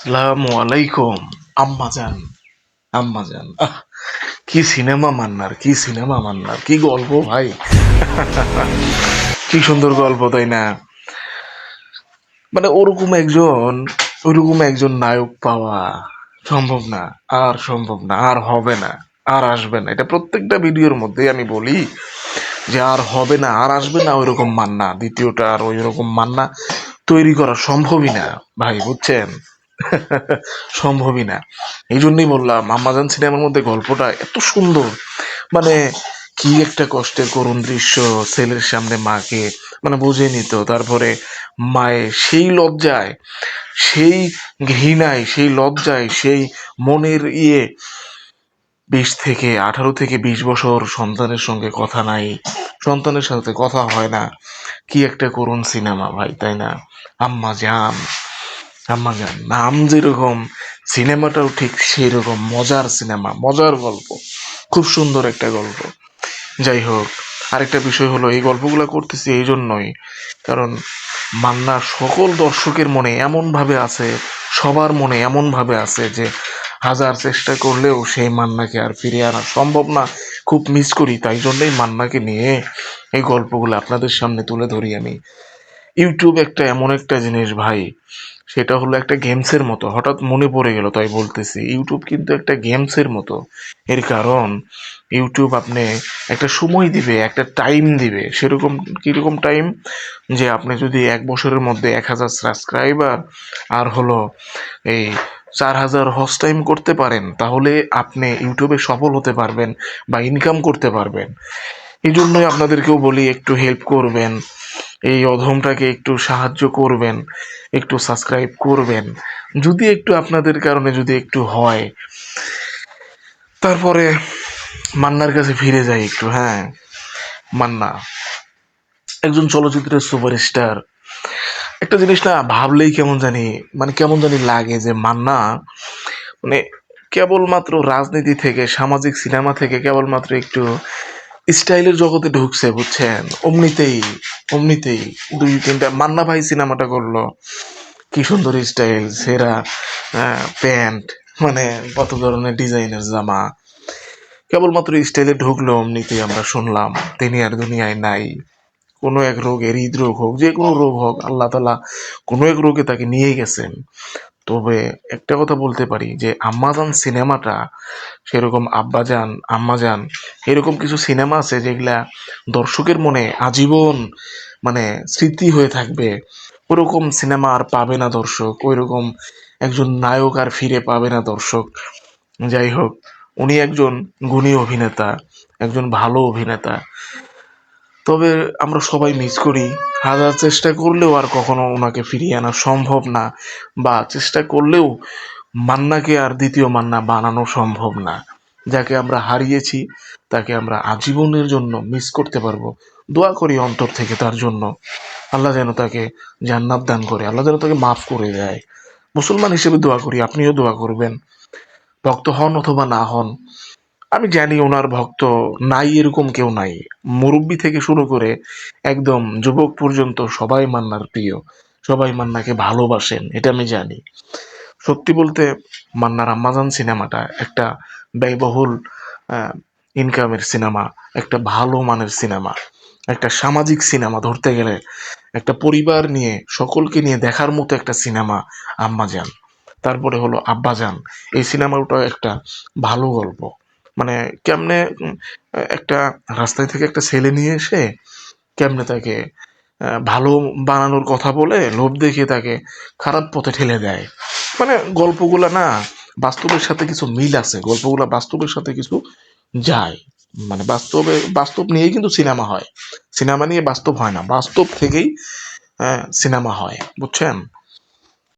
আসসালামু আলাইকুম আম্মা জান আম্মা জান। কি সিনেমা মান্নার, কি সিনেমা মান্নার, কি গল্প ভাই। কি সুন্দর গল্প, তাই না? মানে ওরকম একজন ওরকম একজন নায়ক পাওয়া সম্ভব না, আর সম্ভব না, আর হবে না, আর আসবে না। এটা প্রত্যেকটা ভিডিওর মধ্যেই আমি বলি যে আর হবে না, আর আসবে না, ওইরকম মান্না। দ্বিতীয়টা আর ওই রকম মান্না তৈরি করা সম্ভবই না, ভাই, বুঝছেন? সম্ভবই না। এই জন্যই বললাম আম্মাজান সিনেমার মধ্যে গল্পটা এত সুন্দর। মানে কি একটা কষ্টের করুণ দৃশ্য, ছেলের সামনে মাকে মানে বুঝে নিত, তারপরে মায়ের সেই লজ্জায়, সেই ঘৃণায়, সেই লজ্জায়, সেই মনের ইয়ে বিশ থেকে আঠারো থেকে বিশ বছর সন্তানের সঙ্গে কথা নাই, সন্তানের সাথে কথা হয় না। কি একটা করুণ সিনেমা ভাই, তাই না? আম্মা জান আম্মা নাম যেরকম, সিনেমাটাও ঠিক সেই রকম মজার সিনেমা, মজার গল্প, খুব সুন্দর একটা গল্প। যাই হোক, আরেকটা বিষয় হলো, এই গল্পগুলো করতেছি এই জন্যই, কারণ মান্না সকল দর্শকের মনে এমন ভাবে আছে, সবার মনে এমন ভাবে আছে যে হাজার চেষ্টা করলেও সেই মান্নাকে আর ফিরিয়ে আনা সম্ভব না, খুব মিস করি, তাই জন্যই মান্নাকে নিয়ে এই গল্পগুলো আপনাদের সামনে তুলে ধরি আমি। ইউটিউব একটা এমন একটা জিনিস ভাই, সেটা হলো একটা গেমসের মতো। হঠাৎ মনে পড়ে গেল তাই বলতেছি, ইউটিউব কিন্তু একটা গেমসের মতো। এর কারণ, ইউটিউব আপনি একটা সময় দিবে, একটা টাইম দিবে। সেরকম, কীরকম টাইম? যে আপনি যদি এক বছরের মধ্যে এক হাজার সাবস্ক্রাইবার আর হলো এই চার হাজার হস টাইম করতে পারেন, তাহলে আপনি ইউটিউবে সফল হতে পারবেন বা ইনকাম করতে পারবেন। এই জন্যই আপনাদেরকেও বলি, একটু হেল্প করবেন। এই অধমটাকে একটু সাহায্য করবেন, একটু সাবস্ক্রাইব করবেন। যদি একটু আপনাদের কারণে যদি একটু হয়, তারপরে মান্নার কাছে ফিরে যাই একটু হ্যাঁ। মান্না, একজন চলচ্চিত্রের সুপারস্টার। একটা জিনিস না ভাবলেই কেমন জানি মানে কেমন জানি লাগে যে মান্না মানে কেবলমাত্র রাজনীতি থেকে, সামাজিক সিনেমা থেকে কেবলমাত্র একটু স্টাইলের জগতে ঢুকছে, বুঝছেন? অমনিতেই অমনিতেই দুই তিনটা মান্না ভাই সিনেমাটা করল। কি সুন্দর স্টাইল সেরা প্যান্ট মানে কত ধরনের ডিজাইনের জামা। কেবলমাত্র স্টাইলে ঢুকলো অমনিতেই আমরা শুনলাম, তিনি আর দুনিয়ায় নাই। কোনো এক রোগের হৃদরোগ হোক, যে কোনো রোগ হোক, আল্লাহ তালা কোনো এক রোগে তাকে নিয়ে গেছেন। তবে একটা কথা বলতে পারি যে আম্মাজান সিনেমাটা সেরকম আব্বাজান, আম্মাজান, এরকম কিছু সিনেমা আছে যেগুলা দর্শকের মনে আজীবন মানে স্মৃতি হয়ে থাকবে। ওরকম সিনেমা আর পাবে না দর্শক, ওইরকম একজন নায়ক আর ফিরে পাবে না দর্শক। যাই হোক, উনি একজন গুণী অভিনেতা, একজন ভালো অভিনেতা। তবে আমরা সবাই মিস করি। হাজার চেষ্টা করলেও আর কখনো ওনাকে ফিরিয়ে আনা সম্ভব না বা চেষ্টা করলেও মান্নাকে আর দ্বিতীয় মান্না বানানো সম্ভব না। যাকে আমরা হারিয়েছি, তাকে আমরা আজীবনের জন্য মিস করতে পারব। দোয়া করি অন্তর থেকে তার জন্য। আল্লাহ যেন তাকে জান্নাত দান করে, আল্লাহ যেন তাকে মাফ করে দেয়। মুসলমান হিসেবে দোয়া করি, আপনিও দোয়া করবেন। ভক্ত হন অথবা না হন আমি জানি ওনার ভক্ত নাই, এরকম কেউ নাই। মুরব্বী থেকে শুরু করে একদম যুবক পর্যন্ত সবাই মান্নার প্রিয়, সবাই মান্নাকে ভালোবাসেন, এটা আমি জানি। সত্যি বলতে মান্নার আম্মাজান সিনেমাটা একটা ব্যয়বহুল ইনকামের সিনেমা, একটা ভালো মানের সিনেমা, একটা সামাজিক সিনেমা ধরতে গেলে, একটা পরিবার নিয়ে, সকলকে নিয়ে দেখার মতো একটা সিনেমা আম্মাজান। তারপরে হলো আব্বাজান। এই সিনেমাটা একটা ভালো গল্প। মানে কেমনে একটা রাস্তায় থেকে একটা ছেলে নিয়ে এসে কেমনে তাকে ভালো বানানোর কথা বলে লোভ দেখিয়ে তাকে খারাপ পথে ঠেলে দেয়। মানে গল্পগুলা না, বাস্তবের সাথে কিছু মিল আছে, গল্পগুলা বাস্তবের সাথে কিছু যায়। মানে বাস্তবে, বাস্তব নিয়েই কিন্তু সিনেমা হয়। সিনেমা নিয়ে বাস্তব হয় না, বাস্তব থেকেই সিনেমা হয়, বুঝছেন?